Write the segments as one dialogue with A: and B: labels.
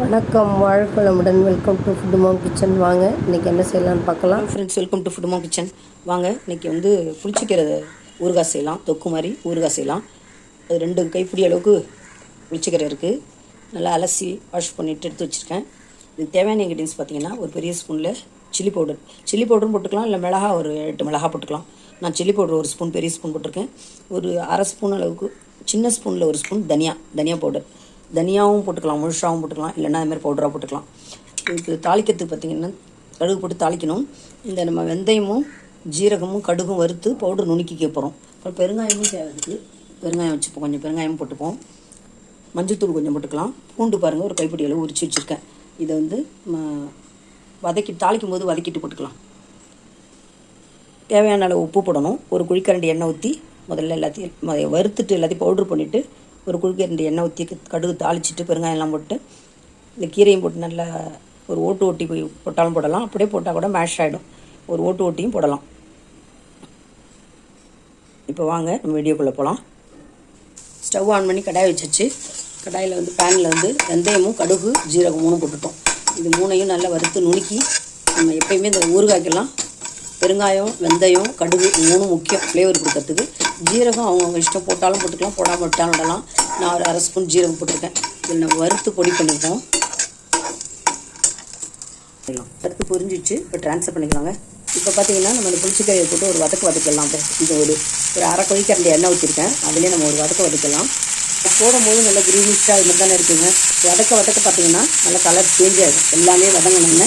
A: வணக்கம். வாழ்க்கலமுடன் welcome to food mom kitchen வாங்க இன்றைக்கி என்ன செய்யலாம்னு பார்க்கலாம்.
B: Friends welcome to food kitchen வாங்க இன்னைக்கு வந்து புளிச்சிக்கிற ஊறுகாய் செய்யலாம். தொக்கு மாதிரி ஊறுகாய் செய்யலாம். அது ரெண்டு கைப்பிடி அளவுக்கு புளிச்சிக்கீரை இருக்குது நல்லா அலசி வாஷ் பண்ணிவிட்டு எடுத்து வச்சுருக்கேன். இதுக்கு தேவையான இன்க்ரீடியன்ஸ் பார்த்தீங்கன்னா ஒரு பெரிய ஸ்பூனில் சில்லி பவுடர் சில்லி பவுடரும் போட்டுக்கலாம் இல்லை மிளகா ஒரு எட்டு மிளகா போட்டுக்கலாம். நான் சில்லி பவுடர் ஒரு ஸ்பூன் பெரிய ஸ்பூன் போட்டிருக்கேன். ஒரு அரை ஸ்பூன் அளவுக்கு சின்ன ஸ்பூனில் ஒரு ஸ்பூன் தனியா தனியா பவுடர் தனியாகவும் போட்டுக்கலாம் முழுசாகவும் போட்டுக்கலாம் இல்லைன்னா அது மாதிரி பவுடராக போட்டுக்கலாம். இதுக்கு தாளிக்கிறதுக்கு பார்த்தீங்கன்னா கடுகு போட்டு தாளிக்கணும். இந்த நம்ம வெந்தயமும் ஜீரகமும் கடுகும் வறுத்து பவுடர் நுணுக்கிக்க போகிறோம் அப்புறம் பெருங்காயமும் தேவைக்கு பெருங்காயம் வச்சுப்போம் கொஞ்சம் பெருங்காயம் போட்டுப்போம். மஞ்சத்தூள் கொஞ்சம் போட்டுக்கலாம். பூண்டு பாருங்கள் ஒரு கைப்பிடி அளவு உரிச்சு வச்சுருக்கேன். இதை வந்து வதக்கி தாளிக்கும் போது வதக்கிட்டு போட்டுக்கலாம். தேவையான அளவு உப்பு போடணும். ஒரு குழிக்கரண்டி எண்ணெய் ஊற்றி முதல்ல எல்லாத்தையும் வறுத்துட்டு எல்லாத்தையும் பவுட்ரு பண்ணிவிட்டு ஒரு குழிக்கரண்டி எண்ணெய் ஊற்றி கடுகு தாளிச்சிட்டு பெருங்காயம்லாம் போட்டு இந்த கீரையும் போட்டு நல்லா ஒரு ஓட்டு ஓட்டி போய் போட்டாலும் போடலாம். அப்படியே போட்டால் கூட மேஷ் ஆகிடும் ஒரு ஓட்டு ஓட்டியும் போடலாம். இப்போ வாங்க நம்ம வீடியோக்குள்ளே போகலாம் ஸ்டவ் ஆன் பண்ணி கடாய் வச்சிச்சு. கடாயில் வந்து பேனில் வந்து வெந்தயமும் கடுகு ஜீரகம் மூணும் போட்டுட்டோம். இது மூணையும் நல்லா வறுத்து நுணுக்கி நம்ம எப்பயுமே இந்த ஊறுகாய்க்கெல்லாம் பெருங்காயம் வெந்தயம் கடுகு மூணும் முக்கியம். ஃப்ளேவர் கொடுக்கறதுக்கு. ஜீரகம் அவங்கவுங்க இஷ்டம் போட்டாலும் போட்டுக்கலாம் போடாமல் விட்டாலும் விடலாம். நான் ஒரு அரை ஸ்பூன் ஜீரகம் போட்டிருக்கேன். இதில் நான் வறுத்து பொடி பண்ணிப்போம் வறுத்து பொரிஞ்சிச்சு. இப்போ ட்ரான்ஸ்ஃபர் பண்ணிக்கலாங்க. இப்போ பார்த்தீங்கன்னா நம்ம இந்த புளிச்சிக்காயை போட்டு ஒரு வதக்கு வதக்கலாம் இப்போ இது ஒரு ஒரு அரை கொதிக்கரண்டி எண்ணெய் ஊற்றிருக்கேன் அதுலேயே நம்ம ஒரு வதக்க வதக்கலாம். போடும்போது நல்லா க்ரீனிஷாக இது மாதிரி தானே இருக்குங்க. வதக்க வதக்க பார்த்தீங்கன்னா நல்லா கலர் சேஞ்ச் ஆகிடும் எல்லாமே வதங்கினோன்னே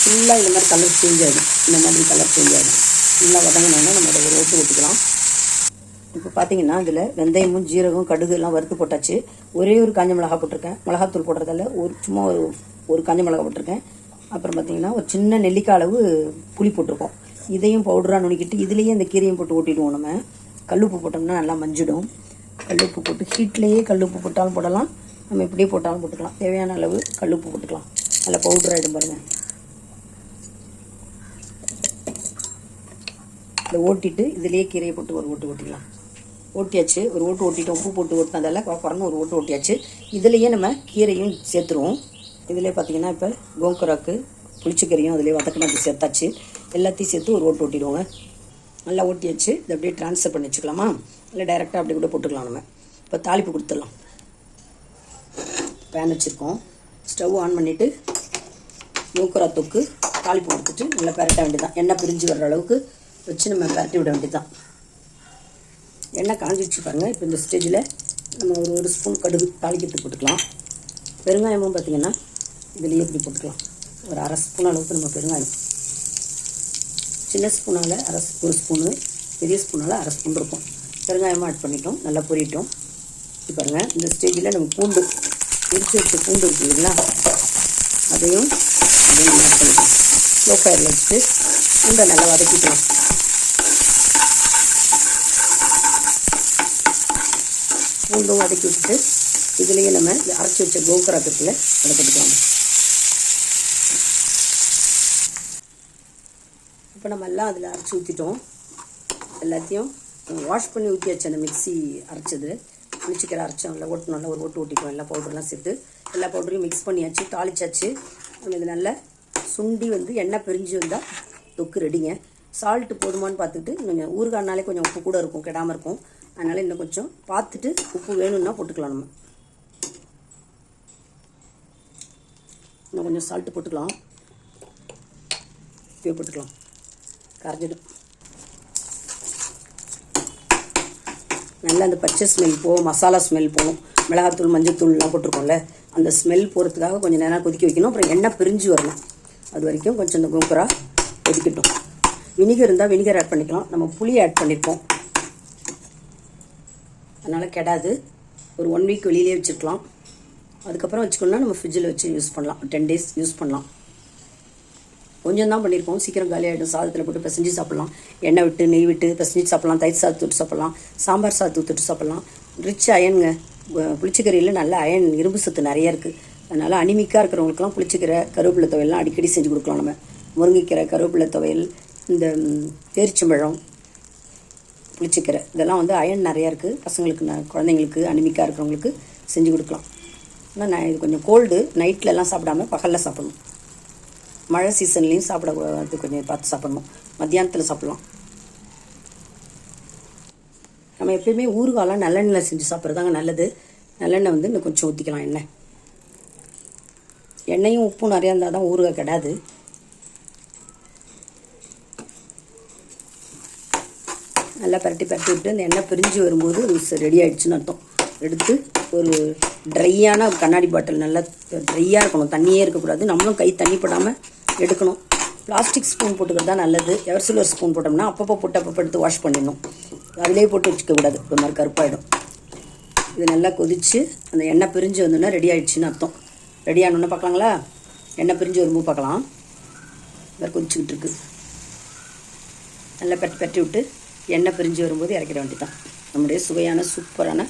B: ஃபுல்லாக இந்த மாதிரி கலர் சேஞ்ச் ஆகிடும் இந்த மாதிரி கலர் சேஞ்ச் ஆகிடும் ஃபுல்லாக வதங்கினோன்னா நம்ம அதை ஒரு ஓட்டு ஊற்றிக்கலாம் இப்போ பார்த்தீங்கன்னா இதில் வெந்தயமும் ஜீரகம் கடுகு எல்லாம் வறுத்து போட்டாச்சு. ஒரே ஒரு காஞ்ச மிளகா போட்டிருக்கேன். மிளகாத்தூள் போடுறதால ஒரு சும்மா ஒரு ஒரு காஞ்ச மிளகா போட்டிருக்கேன். அப்புறம் பார்த்தீங்கன்னா ஒரு சின்ன நெல்லிக்காய் அளவு புளி போட்டிருக்கோம். இதையும் பவுடராக நுணுக்கிட்டு இதுலேயே இந்த கீரையும் போட்டு ஓட்டிடுவோம் நம்ம. கல்லுப்பு போட்டோம்னா நல்லா மஞ்சிடும். கல்லுப்பு போட்டு ஹீட்லேயே கல்லுப்பு போட்டாலும் போடலாம். நம்ம இப்படியே போட்டாலும் போட்டுக்கலாம். தேவையான அளவு கல்லுப்பு போட்டுக்கலாம். நல்லா பவுடராக ஆகிடும் பாருங்கள் இதை ஓட்டிட்டு இதுலேயே கீரையை போட்டு ஒரு ஓட்டு ஓட்டிக்கலாம். ஓட்டியாச்சு. ஒரு ஓட்டு ஓட்டிட்டு உப்பு போட்டு ஓட்டினதால குறன்னு ஒரு ஓட்டு ஓட்டியாச்சு. இதுலேயே நம்ம கீரையும் சேர்த்துருவோம். இதிலே பார்த்தீங்கன்னா இப்போ கோங்கராக்கு புளிச்சக்கீரையும் அதிலே வதக்கினது சேர்த்தாச்சு. எல்லாத்தையும் சேர்த்து ஒரு ஓட்டு ஓட்டிடுவோங்க. நல்லா ஓட்டியாச்சு. இதை அப்படியே ட்ரான்ஸ்ஃபர் பண்ணி வச்சுக்கலாமா? இல்லை டைரெக்டாக அப்படி கூட போட்டுக்கலாம் நம்ம. இப்போ தாளிப்பு கொடுத்துடலாம். பேன் வச்சுருக்கோம். ஸ்டவ் ஆன் பண்ணிவிட்டு மூக்கரா தொக்கு தாளிப்பு கொடுத்துட்டு நல்லா பரட்ட வேண்டியதான் எண்ணெய் பிரிஞ்சு வர்ற அளவுக்கு வச்சு நம்ம பரட்டி விட வேண்டியதான் எண்ணெய் காஞ்சிச்சு பாருங்கள் இப்போ இந்த ஸ்டேஜில் நம்ம ஒரு ஒரு ஸ்பூன் கடுகு தாளிக்கிறதுக்கு போட்டுக்கலாம். பெருங்காயமும் பார்த்திங்கன்னா இதுலேயே இப்படி போட்டுக்கலாம். ஒரு அரை ஸ்பூன் அளவுக்கு நம்ம பெருங்காயம். சின்ன ஸ்பூனால் அரை ஒரு ஸ்பூனு பெரிய ஸ்பூனால் அரை ஸ்பூன் இருக்கும். பெருங்காயமாக ஆட் பண்ணிட்டோம். நல்லா பொரியிட்டோம் இது பாருங்கள் இந்த ஸ்டேஜில் நம்ம பூண்டு இடிச்சு வச்ச பூண்டு இருக்கு இல்லைங்களா? அதையும் அதையும் ஆட் பண்ணிக்கலாம். ஸ்லோ ஃபயரில் வச்சுட்டு பூண்டை நல்லா வதக்கிக்கலாம். பூண்டும் வதக்கி விட்டுட்டு இதுலேயே நம்ம இந்த அரைச்சி வச்ச கோங்கரா இருக்குல்ல அதை போட்டுக்கலாம். இப்போ நம்ம எல்லாம் அதில் அரைச்சி ஊற்றிட்டோம் எல்லாத்தையும் வாஷ் பண்ணி ஊற்றியாச்சு அந்த மிக்ஸி அரைச்சது. புளிச்சிக்கரை அரைச்சோம்ல ஓட்டு நல்லா ஒரு ஓட்டு ஓட்டிக்குவோம். எல்லா பவுடர்லாம் சேர்த்து எல்லா பவுடரையும் மிக்ஸ் பண்ணியாச்சு தாளிச்சாச்சு. நம்ம இது நல்லா சுண்டி வந்து எண்ணெய் பிரிஞ்சு வந்தால் தொக்கு ரெடிங்க சால்ட்டு போதுமான்னு பார்த்துட்டு கொஞ்சம் ஊறுகாய்னாலே கொஞ்சம் உப்பு கூட இருக்கும் கெடாமல் இருக்கும். அதனால் இன்னும் கொஞ்சம் பார்த்துட்டு உப்பு வேணும்னா போட்டுக்கலாம் நம்ம. இன்னும் கொஞ்சம் சால்ட்டு போட்டுக்கலாம். இப்பயே போட்டுக்கலாம். கரைஞ்சிடும் நல்லா அந்த பச்சை ஸ்மெல் போகும். மசாலா ஸ்மெல் போகும். மிளகாத்தூள் மஞ்சத்தூள்லாம் போட்டிருக்கோம்ல அந்த ஸ்மெல் போகிறதுக்காக கொஞ்சம் நேரம் கொதிக்க வைக்கணும். அப்புறம் எண்ணெய் பிரிஞ்சு வரணும். அது வரைக்கும் கொஞ்சம் இந்த குங்குரா கொதிக்கட்டும். வினிகர் இருந்தால் வினிகர் ஆட் பண்ணிக்கலாம். நம்ம புளி ஆட் பண்ணியிருப்போம் அதனால் கெடாது. ஒரு ஒன் வீக் வெளியிலே வச்சுருக்கலாம். அதுக்கப்புறம் வச்சுக்கணும்னா நம்ம ஃப்ரிட்ஜில் வச்சு யூஸ் பண்ணலாம். டென் டேஸ் யூஸ் பண்ணலாம். கொஞ்சம் தான் பண்ணியிருக்கோம் சீக்கிரம் காலியாகிடும் சாதத்தில் போட்டு பிசைஞ்சு சாப்பிட்லாம். எண்ணெய் விட்டு நெய் விட்டு பிசைஞ்சு சாப்பிட்லாம். தயிர் சாதத்து விட்டு சாப்பிட்லாம். சாம்பார் சாதத்து விட்டுட்டு சாப்பிட்லாம். ரிச் அயனுங்க புளிச்சக்கறியில் நல்ல அயன் இரும்பு சத்து நிறைய இருக்குது அதனால் அனிமிக்காக இருக்கிறவங்களுக்குலாம் புளிச்சக்கீரை கருவேப்பிலை துவையெல்லாம் அடிக்கடி செஞ்சு கொடுக்கலாம் நம்ம. முருங்கைக்கீரை கருவேப்பிலை துவையல் இந்த பேரிச்சம்பழம் புளிச்சக்கீரை இதெல்லாம் வந்து அயன் நிறையா இருக்குது பசங்களுக்கு ந- குழந்தைங்களுக்கு அனிமிக்காக இருக்கிறவங்களுக்கு செஞ்சு கொடுக்கலாம். ஆனால் நான் இது கொஞ்சம் கோல்டு நைட்லலாம் சாப்பிடாம பகலில் சாப்பிடணும். மழை சீசன்லேயும் சாப்பிடக்கூடாது கொஞ்சம் பார்த்து சாப்பிடணும். மத்தியானத்தில் சாப்பிட்லாம். நம்ம எப்பயுமே ஊறுகாலாம் நல்லெண்ணெயில் செஞ்சு சாப்பிட்றதாங்க நல்லது. நல்லெண்ணெய் வந்து இன்னும் கொஞ்சம் ஊற்றிக்கலாம் எண்ணெய். எண்ணெயும் உப்பும் நிறையா இருந்தால் தான் ஊறுகாய் கிடாது. நல்லா பரட்டி பரட்டி விட்டு அந்த எண்ணெய் பிரிஞ்சு வரும்போது ரெடி ஆகிடுச்சுன்னு அர்த்தம். எடுத்து ஒரு ட்ரையான கண்ணாடி பாட்டில் நல்லா ட்ரையாக இருக்கணும். தண்ணியே இருக்கக்கூடாது. நம்மளும் கை தண்ணி படாமல் எடுக்கணும். பிளாஸ்டிக் ஸ்பூன் போட்டுக்கிறது தான் நல்லது. எவர் சில்வர் ஸ்பூன் போட்டோம்னா அப்பப்போ போட்டு அப்பப்போ எடுத்து வாஷ் பண்ணிடணும். அதிலே போட்டு வச்சுக்கக்கூடாது ஒரு மாதிரி கருப்பாயிடும். இது நல்லா கொதித்து அந்த எண்ணெய் பிரிஞ்சு வந்தோன்னா ரெடி ஆகிடுச்சின்னு அர்த்தம். ரெடி ஆனோன்னு பார்க்கலாங்களா? எண்ணெய் பிரிஞ்சு வரும்போது பார்க்கலாம். வேறு கொதிச்சுக்கிட்டு இருக்கு. நல்லா பட்டி பெட்டி விட்டு எண்ணெய் பிரிஞ்சு வரும்போது இறக்கிட வேண்டியதான் நம்முடைய சுவையான சூப்பரான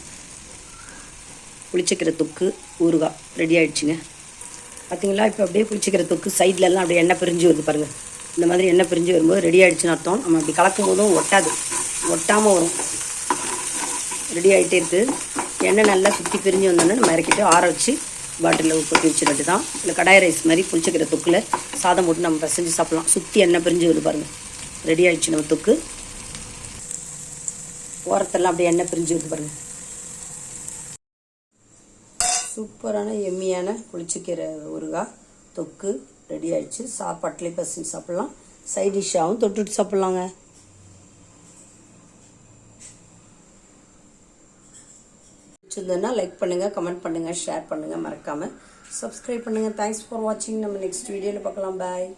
B: புளிச்சக்கீரை தொக்கு ஊறுகாய் ரெடி ஆகிடுச்சுங்க பார்த்தீங்களா இப்போ அப்படியே குளிச்சிக்கிற தொக்கு சைட்லலாம் அப்படியே எண்ணெய் பிரிஞ்சு வருது பாருங்கள் இந்த மாதிரி எண்ணெய் பிரிஞ்சு வரும்போது ரெடி ஆகிடுச்சுன்னு அர்த்தம். நம்ம அப்படி கலக்கும் போதும் ஒட்டாது. ஒட்டாமல் வரும். ரெடி ஆகிட்டே இருக்குது எண்ணெய் நல்லா சுற்றி பிரிஞ்சு வந்தோடனே நம்ம இறக்கிட்டு ஆற வச்சு பாட்டிலில் கொட்டி வச்சுட்டு தான் இல்லை கடாய் ரைஸ் மாதிரி புளிச்சக்கிற தொக்கில் சாதம் போட்டு நம்ம பிசைஞ்சு சாப்பிட்லாம். சுற்றி எண்ணெய் பிரிஞ்சு வருது பாருங்கள் ரெடி ஆகிடுச்சு நம்ம தொக்கு. ஓரத்தெல்லாம் அப்படியே எண்ணெய் பிரிஞ்சு விட்டு பாருங்கள் சூப்பரான எம்மியான புளிச்சக்கீரை ஊறுகாய். தொக்கு ரெடி ஆயிடுச்சு. சாப்பாட்டிலே பசங்க சாப்பிட்லாம். சைட் டிஷ்ஷாகவும் தொட்டுட்டு சாப்பிட்லாங்க. பிடிச்சிருந்ததுன்னா லைக் பண்ணுங்கள் கமெண்ட் பண்ணுங்கள் ஷேர் பண்ணுங்கள் மறக்காமல் சப்ஸ்கிரைப் பண்ணுங்கள் தேங்க்ஸ் ஃபார் வாட்சிங் நம்ம நெக்ஸ்ட் வீடியோவில் பார்க்கலாம். பாய்